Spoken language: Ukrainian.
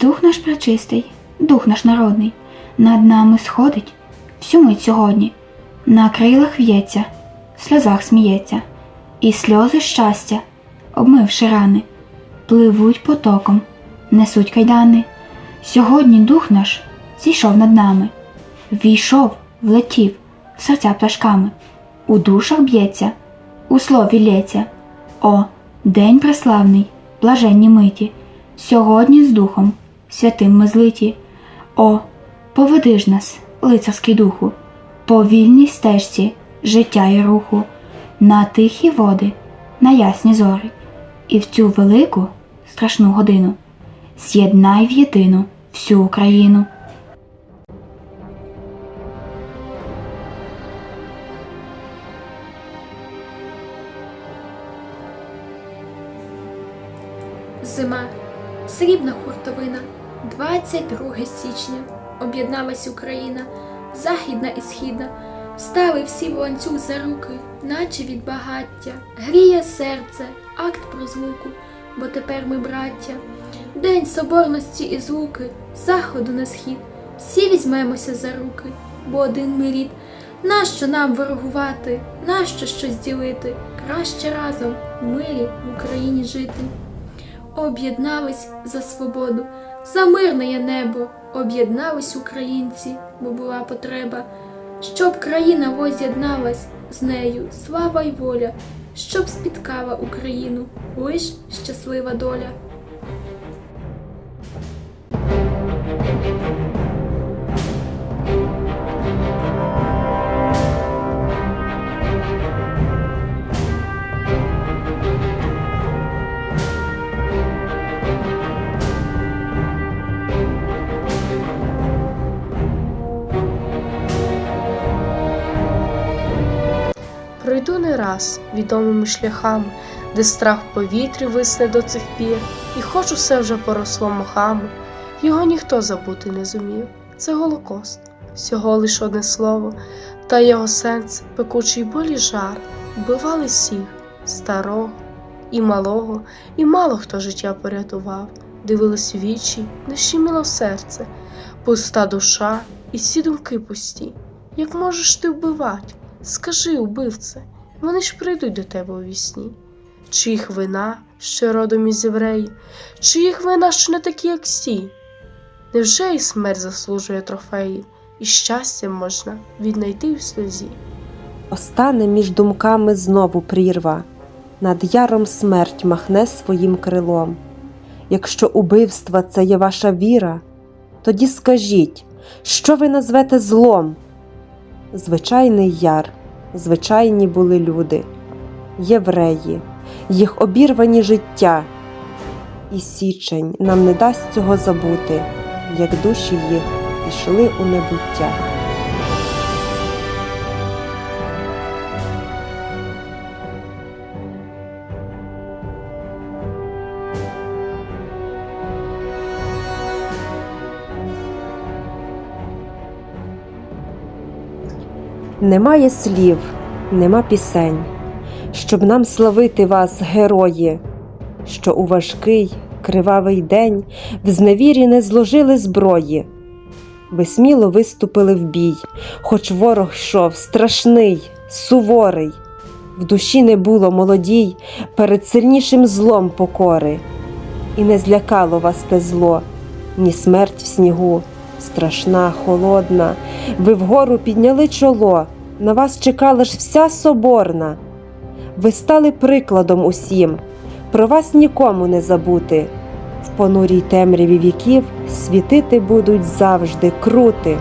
Дух наш пречистий, дух наш народний, над нами сходить. Всю мить сьогодні, на крилах в'ється, в сльозах сміється, і сльози щастя, обмивши рани, пливуть потоком, несуть кайдани. Сьогодні дух наш зійшов над нами, війшов, влетів, в серця пташками, у душах б'ється, у слові лється. О, день преславний, блаженні миті, сьогодні з духом святим ми злиті. О, поведи ж нас, лицарський духу, по вільній стежці життя і руху, на тихі води, на ясні зорі, і в цю велику страшну годину з'єднай в єдину всю Україну. Зима, срібна хуртовина, 22 січня. Об'єдналась Україна, західна і східна, стали всі в ланцюг за руки, наче від багаття, гріє серце, акт про злуку, бо тепер ми браття. День соборності і злуки, з заходу на схід, всі візьмемося за руки, бо один ми рід. Нащо нам ворогувати, нащо щось ділити? Краще разом в мирі в Україні жити об'єднались за свободу, за мирне небо, об'єднались українці, бо була потреба, щоб країна воз'єдналась з нею, слава й воля, щоб спіткала Україну лиш щаслива доля. Пройду не раз відомими шляхами, де страх в повітрі висне до цих пір, і хоч усе вже поросло мохами, його ніхто забути не зумів. Це Голокост, всього лиш одне слово, та його сенс, пекучий болі жар, вбивали всіх, старого і малого, і мало хто життя порятував, дивились вічі, не щеміло серце, пуста душа і всі думки пусті. Як можеш ти вбивати? Скажи, убивце, вони ж прийдуть до тебе у вісні. Чи їх вина, що родом із євреїв, чи їх вина, що не такі, як всі? Невже і смерть заслужує трофеїв, і щастя можна віднайти в сльозі? Остане між думками знову прірва, над яром смерть махне своїм крилом. Якщо убивства це є ваша віра, тоді скажіть, що ви назвете злом? Звичайний яр, звичайні були люди, євреї, їх обірвані життя. І січень нам не дасть цього забути, як душі їх пішли у небуття. Немає слів, нема пісень, щоб нам славити вас, герої, що у важкий, кривавий день в зневірі не зложили зброї. Ви сміло виступили в бій, хоч ворог йшов страшний, суворий. В душі не було молодій перед сильнішим злом покори, і не злякало вас те зло, ні смерть в снігу, страшна, холодна. Ви вгору підняли чоло, на вас чекала ж вся соборна. Ви стали прикладом усім, про вас нікому не забути. В понурій темряві віків світити будуть завжди крути.